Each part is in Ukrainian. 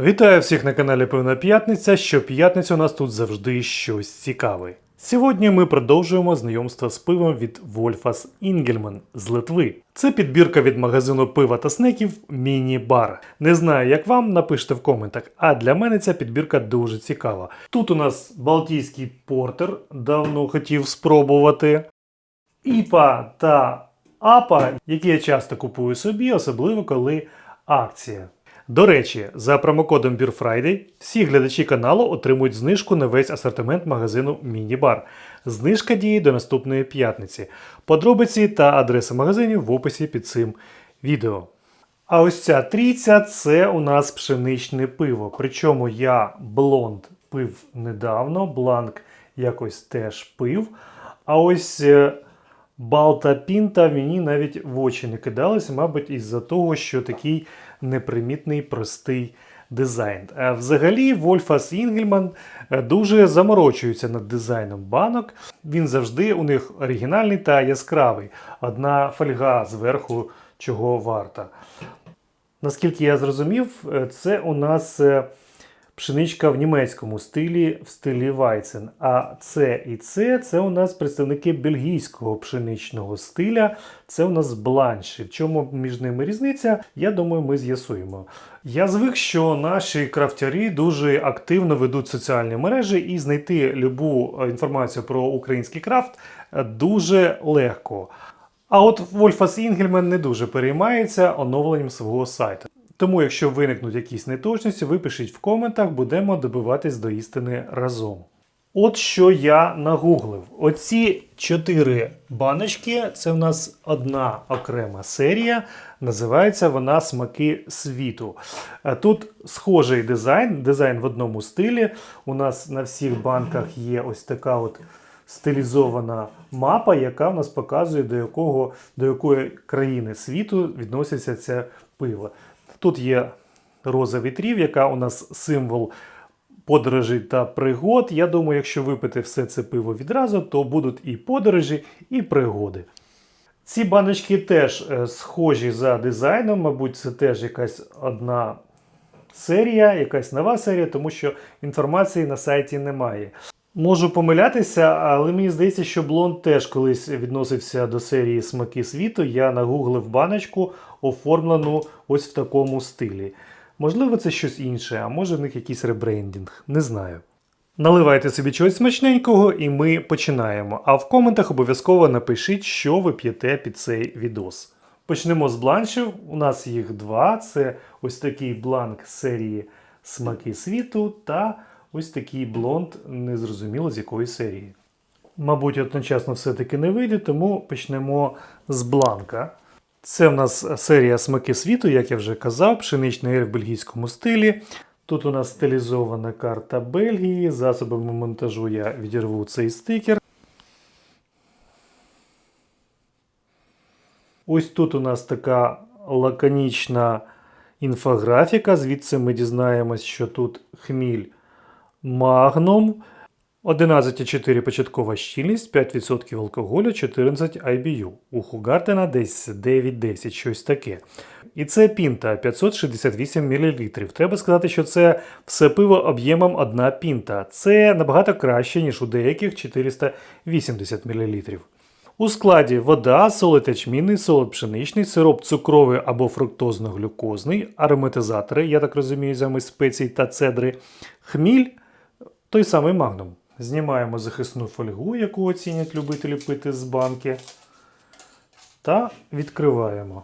Вітаю всіх на каналі Певна П'ятниця. Щоп'ятниця у нас тут завжди щось цікаве. Сьогодні ми продовжуємо знайомство з пивом від Wolfas Ingelman з Литви. Це підбірка від магазину пива та снеків Міні-бар. Не знаю, як вам, напишіть в коментах. А для мене ця підбірка дуже цікава. Тут у нас Балтійський портер, давно хотів спробувати. ІПА та АПА, які я часто купую собі, особливо коли акція. До речі, за промокодом Beer Friday всі глядачі каналу отримують знижку на весь асортимент магазину Міні-бар. Знижка діє до наступної п'ятниці. Подробиці та адреси магазинів в описі під цим відео. А ось ця трійця це у нас пшеничне пиво. Причому я блонд пив недавно, бланк якось теж пив. А ось е, Балта Пінта мені навіть в очі не кидалося, мабуть, із-за того, що такий непримітний простий дизайн. Взагалі, Вольфас Інгельман е, дуже заморочується над дизайном банок. Він завжди у них оригінальний та яскравий. Одна фольга зверху чого варта. Наскільки я зрозумів, е, це у нас е, пшеничка в німецькому стилі, в стилі Weizen. А це і це це у нас представники бельгійського пшеничного стиля. Це у нас бланші. В чому між ними різниця? Я думаю, ми з'ясуємо. Я звик, що наші крафтярі дуже активно ведуть соціальні мережі і знайти любу інформацію про український крафт дуже легко. А от Вольфас Інгельмен не дуже переймається оновленням свого сайту. Тому, якщо виникнуть якісь неточності, ви пишіть в коментах, будемо добиватись до істини разом. От що я нагуглив. Оці чотири баночки це в нас одна окрема серія. Називається вона Смаки світу. Е, Тут схожий дизайн, дизайн в одному стилі. У нас на всіх банках є ось така от стилізована мапа, яка в нас показує, до, якого, до якої країни світу відноситься це пиво. Тут є роза вітрів, яка у нас символ подорожей та пригод. Я думаю, якщо випити все це пиво відразу, то будуть і подорожі, і пригоди. Ці баночки теж е, схожі за дизайном, мабуть, це теж якась одна серія, якась нова серія, тому що інформації на сайті немає. Можу помилятися, але мені здається, що блонд теж колись відносився до серії Смаки світу. Я нагуглив баночку, оформлену ось в такому стилі. Можливо, це щось інше, а може в них якийсь ребрендінг. Не знаю. Наливайте собі чогось смачненького, і ми починаємо. А в коментах обов'язково напишіть, що ви п'єте під цей відос. Почнемо з бланшів. У нас їх два. Це ось такий бланк серії Смаки світу та ось такий блонд, незрозуміло з якої серії. Мабуть, одночасно все-таки не вийде, тому почнемо з бланка. Це в нас серія Смаки світу, як я вже казав, пшеничний ейр в бельгійському стилі. Тут у нас стилізована карта Бельгії. Засобами монтажу я відірву цей стикер. Ось тут у нас така лаконічна інфографіка. Звідси ми дізнаємось, що тут хміль Магнум. 11,4 початкова щільність, 5% алкоголю, 14 IBU. У Хугартена десь 9-10, щось таке. І це пінта 568 мл. Треба сказати, що це все пиво об'ємом 1 пінта. Це набагато краще, ніж у деяких 480 мл. У складі вода, солод ячмінний, солод пшеничний, сироп цукровий або фруктозно-глюкозний, ароматизатори, я так розумію, замість спецій та цедри, хміль, той самий магнум. Знімаємо захисну фольгу, яку оцінять любителі пити з банки. Та відкриваємо.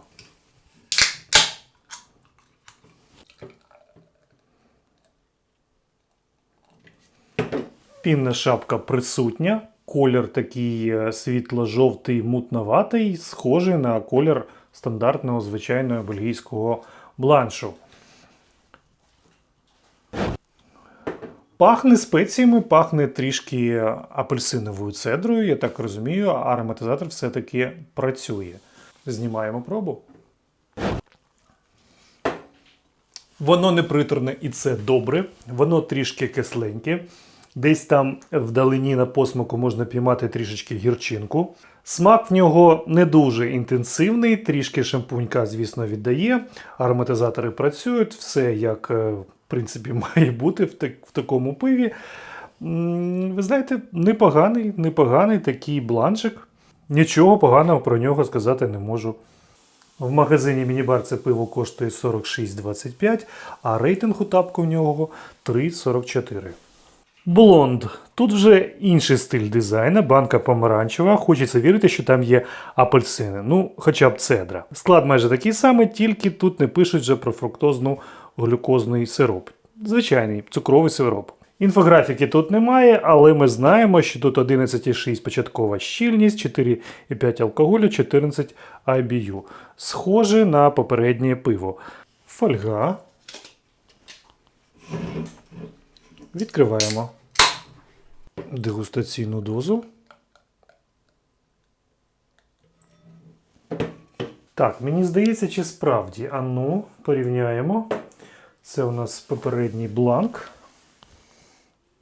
Пінна шапка присутня. Колір такий е, світло-жовтий, мутноватий, схожий на колір стандартного звичайного бельгійського бланшу. Пахне спеціями, пахне трішки апельсиновою цедрою, я так розумію, ароматизатор все-таки працює. Знімаємо пробу. Воно не приторне і це добре. Воно трішки кисленьке. Десь там вдалині на посмаку можна піймати трішечки гірчинку. Смак в нього не дуже інтенсивний, трішки шампунька, звісно, віддає. Ароматизатори працюють, все як е, принципі, має бути в, так, в такому пиві. Ви знаєте, непоганий, непоганий такий бланчик. Нічого поганого про нього сказати не можу. В магазині Мінібар це пиво коштує 46,25, а рейтинг у тапку в нього 3,44. Блонд. Тут вже інший стиль дизайну, банка помаранчева. Хочеться вірити, що там є апельсини. Ну, хоча б цедра. Склад майже такий самий, тільки тут не пишуть вже про фруктозну глюкозний сироп. Звичайний цукровий сироп. Інфографіки тут немає, але ми знаємо, що тут 11,6 початкова щільність, 4,5 алкоголю, 14 IBU. Схоже на попереднє пиво. Фольга. Відкриваємо дегустаційну дозу. Так, мені здається, чи справді. А ну, порівняємо. Це у нас попередній бланк.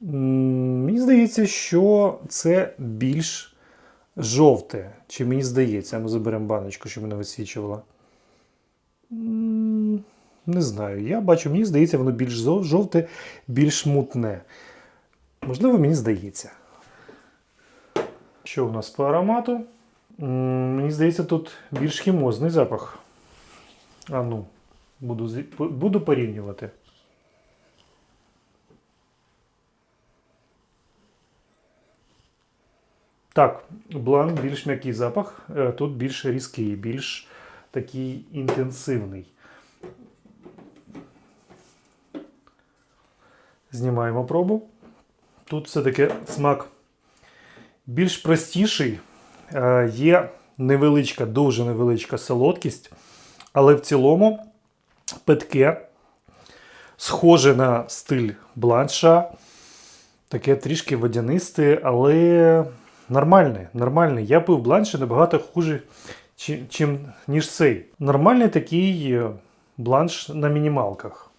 Мені здається, що це більш жовте. Чи мені здається, ми заберемо баночку, щоб мене висвічувала. Не знаю. Я бачу, мені здається, воно більш жовте, більш мутне. Можливо, мені здається. Що у нас по аромату? Мені здається, тут більш хімозний запах. А ну, буду, буду порівнювати. Так, бланк більш м'який запах, е, тут більш різкий, більш такий інтенсивний. Знімаємо пробу. Тут все-таки смак більш простіший. Е, Є невеличка, дуже невеличка солодкість, але в цілому питке схоже на стиль бланша. Таке трішки водянисте, але нормальне. нормальне. Я пив бланше набагато хуже, чи- чим, ніж цей. Нормальний такий е, бланш на мінімалках.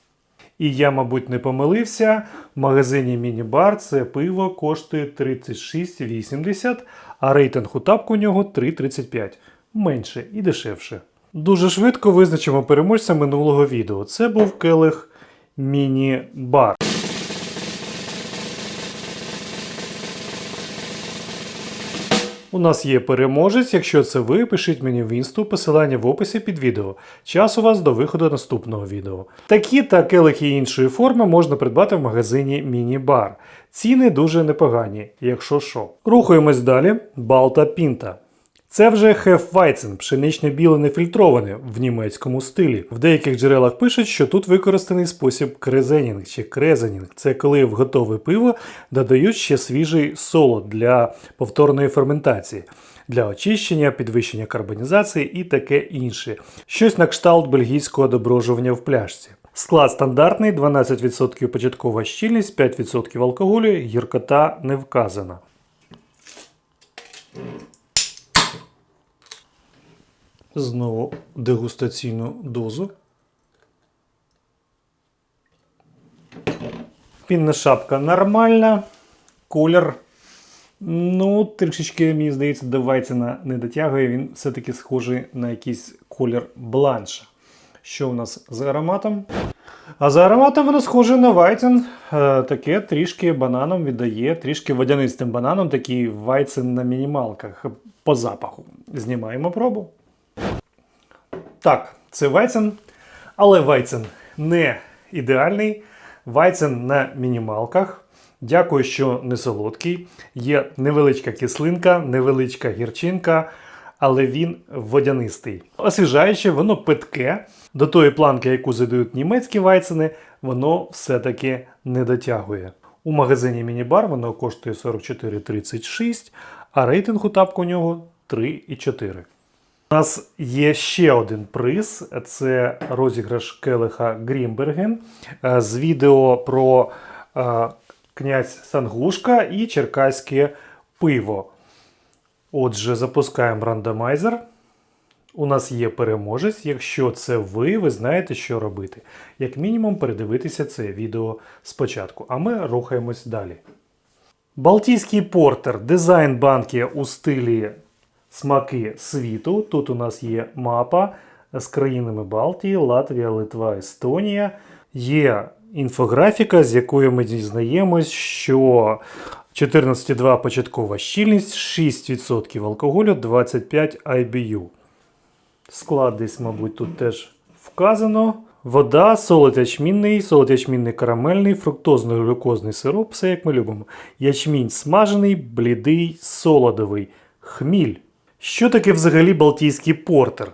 І я, мабуть, не помилився. В магазині Мінібар це пиво коштує 36,80, а рейтинг у тапку у нього 3,35. Менше і дешевше. Дуже швидко визначимо переможця минулого відео. Це був келих Міні-бар. У нас є переможець. Якщо це ви, пишіть мені в інсту, посилання в описі під відео. Час у вас до виходу наступного відео. Такі та келихи іншої форми можна придбати в магазині Міні-бар. Ціни дуже непогані, якщо що. Рухаємось далі. Балта Пінта. Це вже Хефвайцен, пшеничне біле нефільтроване в німецькому стилі. В деяких джерелах пишуть, що тут використаний спосіб крезенінг чи крезенінг. Це коли в готове пиво додають ще свіжий солод для повторної ферментації, для очищення, підвищення карбонізації і таке інше. Щось на кшталт бельгійського доброжування в пляшці. Склад стандартний, 12% початкова щільність, 5% алкоголю, гіркота не вказана. Знову дегустаційну дозу. Пінна шапка нормальна. Колір. Ну, трішечки, мені здається, до Вайцена не дотягує. Він все-таки схожий на якийсь колір бланша. Що у нас з ароматом? А за ароматом воно схоже на Вайцен. Е, таке трішки бананом віддає, трішки водянистим бананом, такий Вайцен на мінімалках по запаху. Знімаємо пробу. Так, це Вайцен, але Вайцен не ідеальний. Вайцен на мінімалках. Дякую, що не солодкий. Є невеличка кислинка, невеличка гірчинка, але він водянистий. Освіжаюче, воно питке. До тої планки, яку задають німецькі вайцени, воно все-таки не дотягує. У магазині Мінібар воно коштує 44,36, а рейтинг у тапку у нього 3,4. У нас є ще один приз: це розіграш келиха Грімберген е, з відео про е, князь Сангушка і черкаське пиво. Отже, запускаємо рандомайзер. У нас є переможець. Якщо це ви, ви знаєте, що робити. Як мінімум, передивитися це відео спочатку. А ми рухаємось далі. Балтійський портер. Дизайн банки у стилі смаки світу. Тут у нас є мапа з країнами Балтії, Латвія, Литва, Естонія. Є інфографіка, з якою ми дізнаємось, що 14,2 початкова щільність, 6% алкоголю, 25 IBU. Склад десь, мабуть, тут теж вказано. Вода, солод ячмінний, солод ячмінний карамельний, фруктозно-глюкозний сироп, все як ми любимо. Ячмінь смажений, блідий, солодовий, хміль. Що таке взагалі Балтійський портер?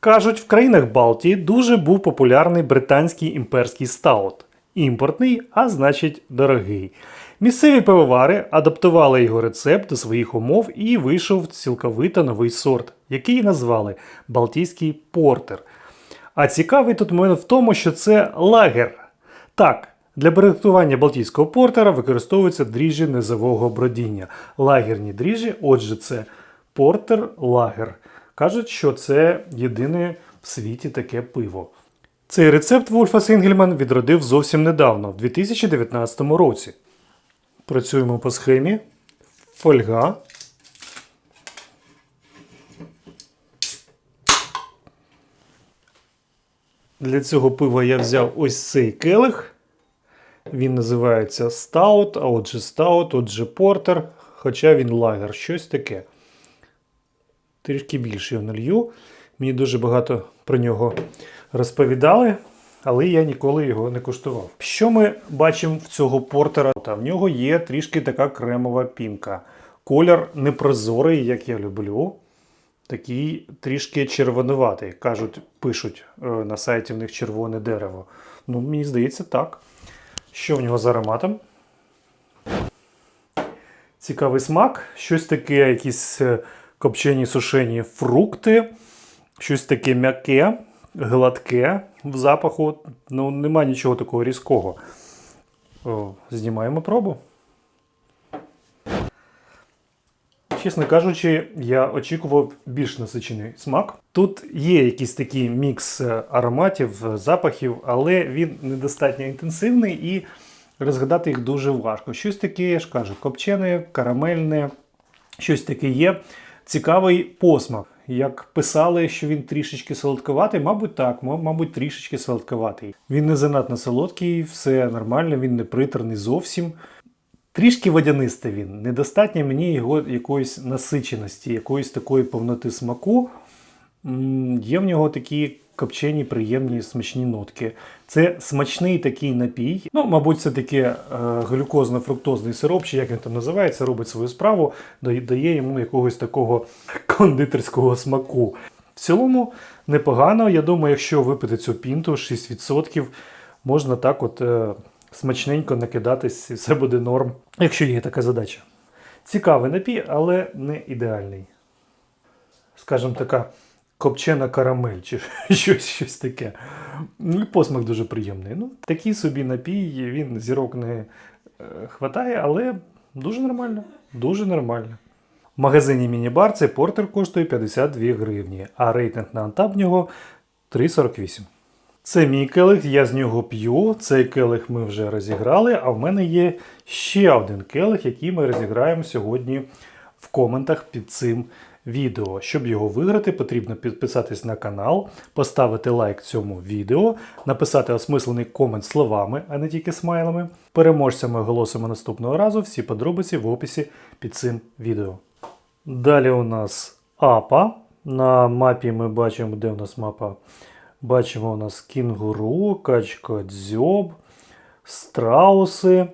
Кажуть, в країнах Балтії дуже був популярний британський імперський стаут. Імпортний, а значить дорогий. Місцеві пивовари адаптували його рецепт до своїх умов і вийшов цілковито новий сорт, який назвали Балтійський портер. А цікавий тут момент в тому, що це лагер. Так, для приготування балтійського портера використовуються дріжджі низового бродіння. Лагерні дріжджі, отже, це портер лагер. Кажуть, що це єдине в світі таке пиво. Цей рецепт Вольфа Сінгельман відродив зовсім недавно, в 2019 році. Працюємо по схемі. Фольга. Для цього пива я взяв ось цей келих. Він називається Стаут, а отже Стаут, отже Портер, хоча він лагер, щось таке. Трішки більше його налью. Мені дуже багато про нього розповідали, але я ніколи його не куштував. Що ми бачимо в цього портера? Та в нього є трішки така кремова пінка. Колір непрозорий, як я люблю. Такий трішки червонуватий. Кажуть, пишуть е, на сайті в них червоне дерево. Ну, мені здається, так. Що в нього з ароматом? Цікавий смак. Щось таке, якісь е, копчені сушені фрукти, щось таке м'яке, гладке в запаху. Ну, нема нічого такого різкого. О, знімаємо пробу. Чесно кажучи, я очікував більш насичений смак. Тут є якийсь такий мікс е, ароматів, е, запахів, але він недостатньо інтенсивний і розгадати їх дуже важко. Щось таке, я ж кажу, копчене, карамельне, щось таке є. Цікавий посмак. Як писали, що він трішечки солодковатий, мабуть, так, мабуть, трішечки солодковатий. Він не занадто солодкий, все нормально, він не приторний зовсім. Трішки водянистий він. Недостатньо мені його якоїсь насиченості, якоїсь такої повноти смаку. Є в нього такі копчені, приємні, смачні нотки. Це смачний такий напій. Ну, мабуть, це таке е, глюкозно-фруктозний сироп, чи як він там називається, робить свою справу, дає йому якогось такого кондитерського смаку. В цілому непогано. Я думаю, якщо випити цю пінту 6%, можна так от е, смачненько накидатись, і все буде норм, якщо є така задача. Цікавий напій, але не ідеальний. Скажімо, така копчена карамель чи щось, щось таке. Ну, посмак дуже приємний. Ну, такий собі напій, він зірок не е, хватає, але дуже нормально. Дуже нормально. В магазині Мінібар цей портер коштує 52 гривні, а рейтинг на Антап нього 3,48. Це мій келих, я з нього п'ю. Цей келих ми вже розіграли, а в мене є ще один келих, який ми розіграємо сьогодні в коментах під цим відео. Щоб його виграти, потрібно підписатись на канал, поставити лайк цьому відео, написати осмислений комент словами, а не тільки смайлами. Переможця ми оголосимо наступного разу. Всі подробиці в описі під цим відео. Далі у нас апа. На мапі ми бачимо, де у нас мапа. Бачимо у нас кінгуру, качкодзьоб, страуси.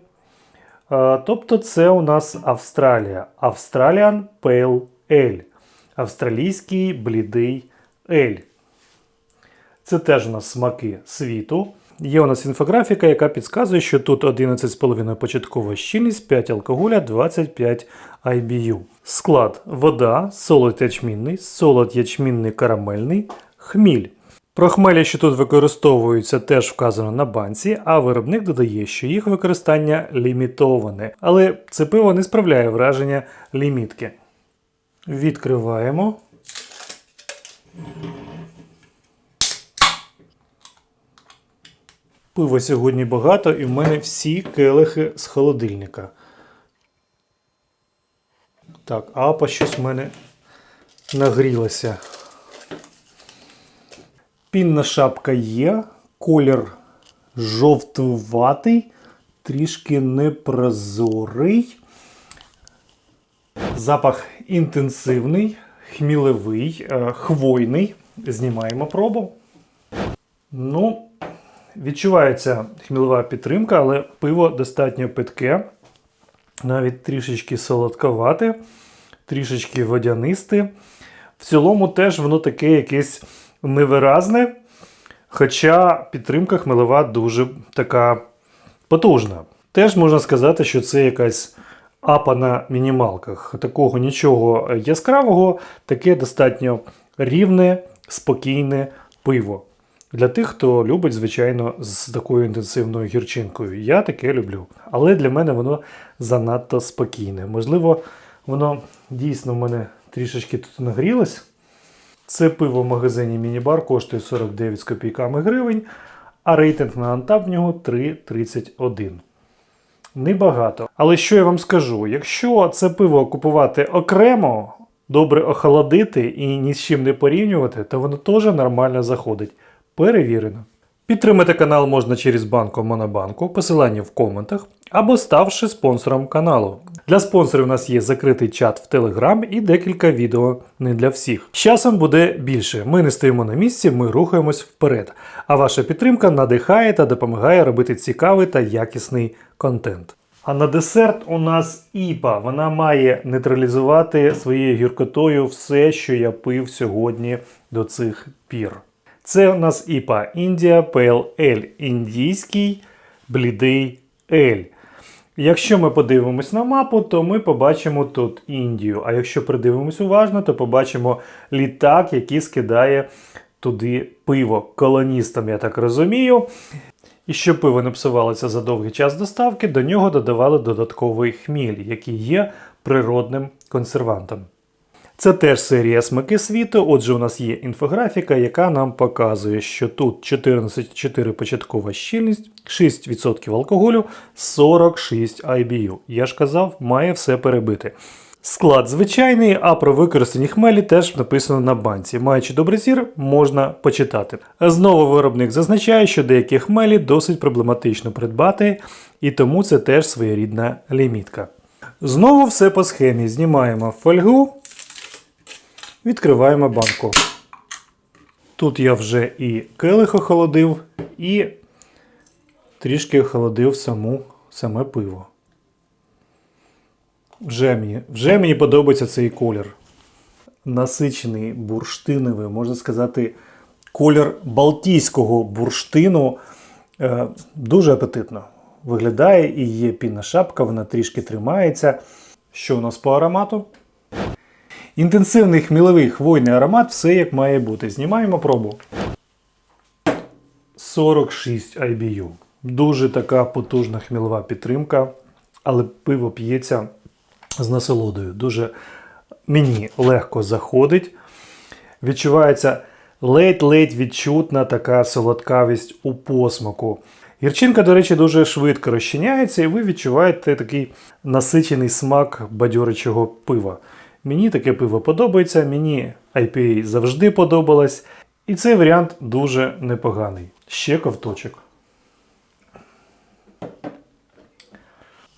Тобто це у нас Австралія. Australian Pale Ale. Австралійський блідий ель. Це теж у нас смаки світу. Є у нас інфографіка, яка підказує, що тут 11,5 початкова щільність, 5 алкоголя, 25 IBU. Склад вода, солод ячмінний, солод ячмінний карамельний, хміль. Про хмелі, що тут використовуються, теж вказано на банці, а виробник додає, що їх використання лімітоване. Але це пиво не справляє враження лімітки. Відкриваємо. Пива сьогодні багато, і в мене всі келихи з холодильника. Так, апа щось в мене нагрілося. Пінна шапка є, колір жовтуватий, трішки непрозорий. Запах інтенсивний, хмілевий, е, хвойний. Знімаємо пробу. Ну, відчувається хмілова підтримка, але пиво достатньо питке, навіть трішечки солодковате, трішечки водянисте. В цілому теж воно таке якесь невиразне. Хоча підтримка хмелева дуже така потужна. Теж можна сказати, що це якась апа на мінімалках. Такого нічого яскравого, таке достатньо рівне, спокійне пиво. Для тих, хто любить, звичайно, з такою інтенсивною гірчинкою. Я таке люблю. Але для мене воно занадто спокійне. Можливо, воно дійсно в мене трішечки тут нагрілось. Це пиво в магазині Мінібар коштує 49 з копійками гривень, а рейтинг на Антап в нього 3,31. Небагато. Але що я вам скажу? Якщо це пиво купувати окремо, добре охолодити і ні з чим не порівнювати, то воно теж нормально заходить. Перевірено. Підтримати канал можна через банку Монобанку, посилання в коментах, або ставши спонсором каналу. Для спонсорів у нас є закритий чат в Telegram і декілька відео не для всіх. З часом буде більше. Ми не стоїмо на місці, ми рухаємось вперед. А ваша підтримка надихає та допомагає робити цікавий та якісний контент. А на десерт у нас іпа. Вона має нейтралізувати своєю гіркотою все, що я пив сьогодні до цих пір. Це у нас іпа Індія Pale Ale. Індійський блідий ель. Якщо ми подивимось на мапу, то ми побачимо тут Індію. А якщо придивимось уважно, то побачимо літак, який скидає туди пиво колоністам, я так розумію. І щоб пиво не псувалося за довгий час доставки, до нього додавали додатковий хміль, який є природним консервантом. Це теж серія смаки світу. Отже, у нас є інфографіка, яка нам показує, що тут 14,4 початкова щільність, 6% алкоголю, 46 IBU. Я ж казав, має все перебити. Склад звичайний, а про використані хмелі теж написано на банці. Маючи добрий зір, можна почитати. Знову виробник зазначає, що деякі хмелі досить проблематично придбати, і тому це теж своєрідна лімітка. Знову все по схемі. Знімаємо фольгу. Відкриваємо банку. Тут я вже і келих охолодив, і трішки охолодив саму, саме пиво. Вже мені, вже мені подобається цей колір. Насичений бурштиновий, можна сказати, колір балтійського бурштину. Е, дуже апетитно виглядає і є пінна шапка, вона трішки тримається. Що у нас по аромату? Інтенсивний хміловий хвойний аромат, все як має бути. Знімаємо пробу. 46 IBU. Дуже така потужна хмілова підтримка, але пиво п'ється з насолодою. Дуже мені легко заходить. Відчувається ледь-ледь відчутна така солодкавість у посмаку. Гірчинка, до речі, дуже швидко розчиняється, і ви відчуваєте такий насичений смак бадьоричого пива. Мені таке пиво подобається, мені IPA завжди подобалось. І цей варіант дуже непоганий. Ще ковточок.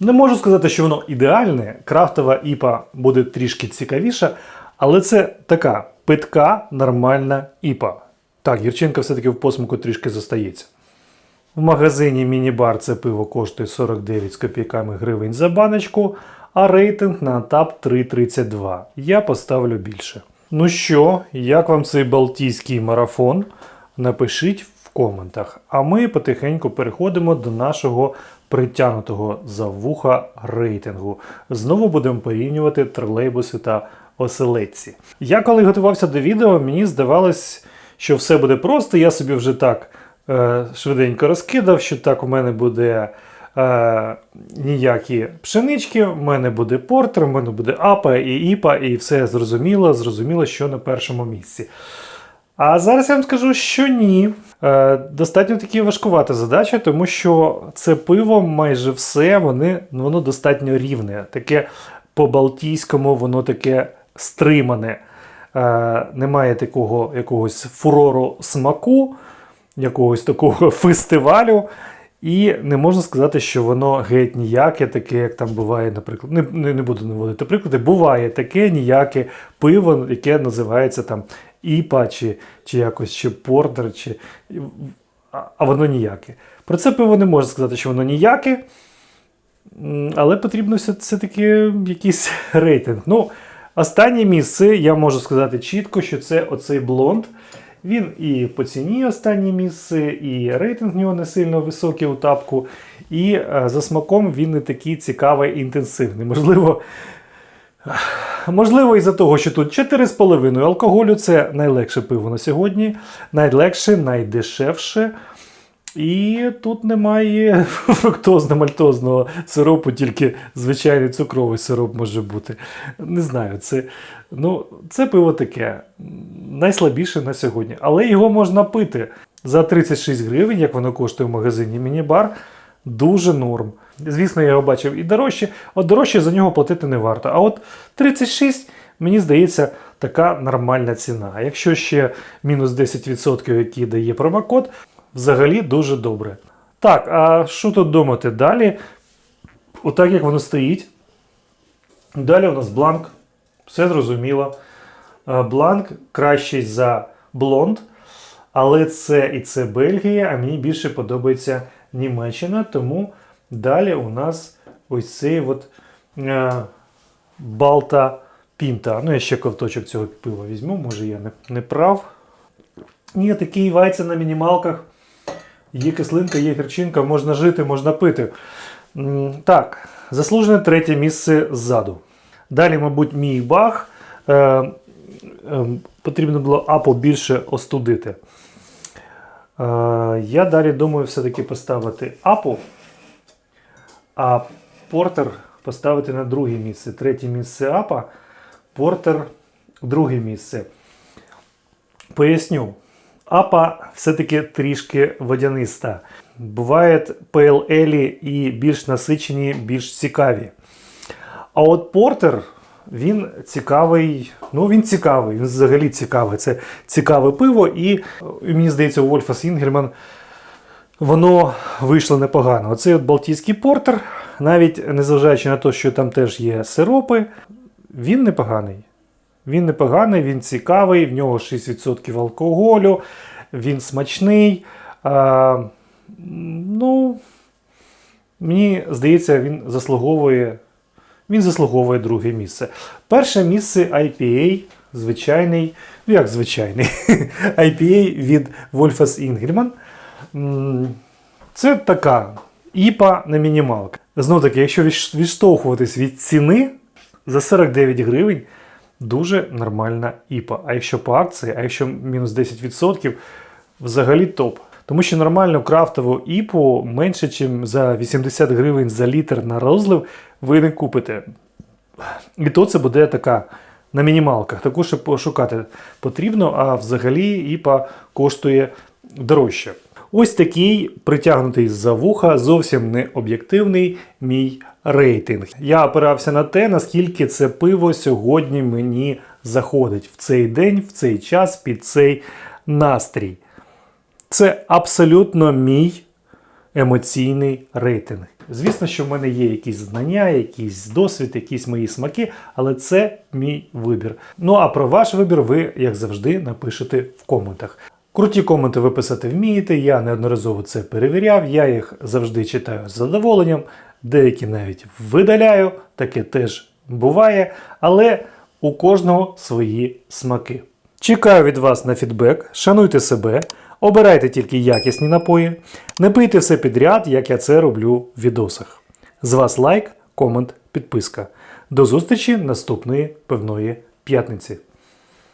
Не можу сказати, що воно ідеальне. Крафтова іпа буде трішки цікавіша, але це така питка, нормальна іпа. Так, гірчинка все-таки в посмаку трішки зостається. В магазині Мінібар це пиво коштує 49 з копійками гривень за баночку, а рейтинг на ТАП 3,32. Я поставлю більше. Ну що, як вам цей балтійський марафон? Напишіть в коментах. А ми потихеньку переходимо до нашого притягнутого за вуха рейтингу. Знову будемо порівнювати тролейбуси та оселедці. Я коли готувався до відео, мені здавалось, що все буде просто. Я собі вже так е, швиденько розкидав, що так у мене буде. Е, ніякі пшенички, в мене буде портер, в мене буде апа і іпа, і все зрозуміло, зрозуміло, що на першому місці. А зараз я вам скажу, що ні. Е, достатньо таки важкувата задача, тому що це пиво майже все, вони, ну, воно достатньо рівне. Таке по-балтійському, воно таке стримане. Е, немає такого якогось фурору смаку. якогось такого фестивалю. І не можна сказати, що воно геть ніяке, таке, як там буває, наприклад. Не, не, не буду наводити приклади. Буває таке ніяке пиво, яке називається там іпа, чи, чи якось чи портер, чи, а, воно ніяке. Про це пиво не можна сказати, що воно ніяке. Але потрібно все- все-таки якийсь рейтинг. Ну, останнє місце я можу сказати чітко, що це оцей блонд. Він і по ціні останнє місце, і рейтинг в нього не сильно високий у тапку. І е, за смаком він не такий цікавий і інтенсивний. Можливо, можливо, із-за того, що тут 4,5 алкоголю це найлегше пиво на сьогодні, найлегше, найдешевше. І тут немає фруктозно-мальтозного сиропу, тільки звичайний цукровий сироп може бути. Не знаю, це, ну, це пиво таке найслабіше на сьогодні. Але його можна пити за 36 гривень, як воно коштує в магазині Мінібар. Дуже норм. Звісно, я його бачив і дорожче. От дорожче за нього платити не варто. А от 36, мені здається, така нормальна ціна. А якщо ще мінус 10%, який дає промокод, взагалі дуже добре. Так, а що тут думати? Далі, отак як воно стоїть. Далі у нас бланк. Все зрозуміло. Е, Бланк кращий за блонд, але це і це Бельгія, а мені більше подобається Німеччина, тому далі у нас ось цей от е, Балта Пінта. Ну, я ще ковточок цього пива візьму, може я не, не прав. Ні, такий вайця на мінімалках. Є кислинка, є гірчинка, можна жити, можна пити. Так, заслужене третє місце ззаду. Далі, мабуть, мій баг. Е, е, потрібно було апо більше остудити. Е, я далі думаю все-таки поставити апо, а портер поставити на друге місце. Третє місце апа, портер друге місце. Поясню. Апа все-таки трішки водяниста. Бувають PLL і більш насичені, більш цікаві. А от портер, він цікавий. Ну, він цікавий, він взагалі цікавий. Це цікаве пиво, і, мені здається, у Вольфас Інгельман воно вийшло непогано. Оцей от Балтійський портер, навіть незважаючи на те, що там теж є сиропи, він непоганий. Він непоганий, він цікавий, в нього 6% алкоголю, він смачний. А, ну, мені здається, він заслуговує, він заслуговує друге місце. Перше місце IPA, звичайний, ну як звичайний, IPA від Wolfas Ingelman. Це така іпа на мінімалка. Знов таки, якщо відштовхуватись від ціни за 49 гривень, дуже нормальна іпа. А якщо по акції, а якщо мінус 10%, взагалі топ. Тому що нормальну крафтову іпу менше, ніж за 80 гривень за літр на розлив, ви не купите. І то це буде така на мінімалках. Таку ще пошукати потрібно, а взагалі іпа коштує дорожче. Ось такий притягнутий за вуха, зовсім не об'єктивний мій рейтинг. Я опирався на те, наскільки це пиво сьогодні мені заходить в цей день, в цей час, під цей настрій. Це абсолютно мій емоційний рейтинг. Звісно, що в мене є якісь знання, якийсь досвід, якісь мої смаки, але це мій вибір. Ну а про ваш вибір ви, як завжди, напишете в коментах. Круті коменти ви писати вмієте, я неодноразово це перевіряв, я їх завжди читаю з задоволенням, деякі навіть видаляю, таке теж буває, але у кожного свої смаки. Чекаю від вас на фідбек, шануйте себе, обирайте тільки якісні напої, не пийте все підряд, як я це роблю в відосах. З вас лайк, комент, підписка. До зустрічі наступної певної п'ятниці.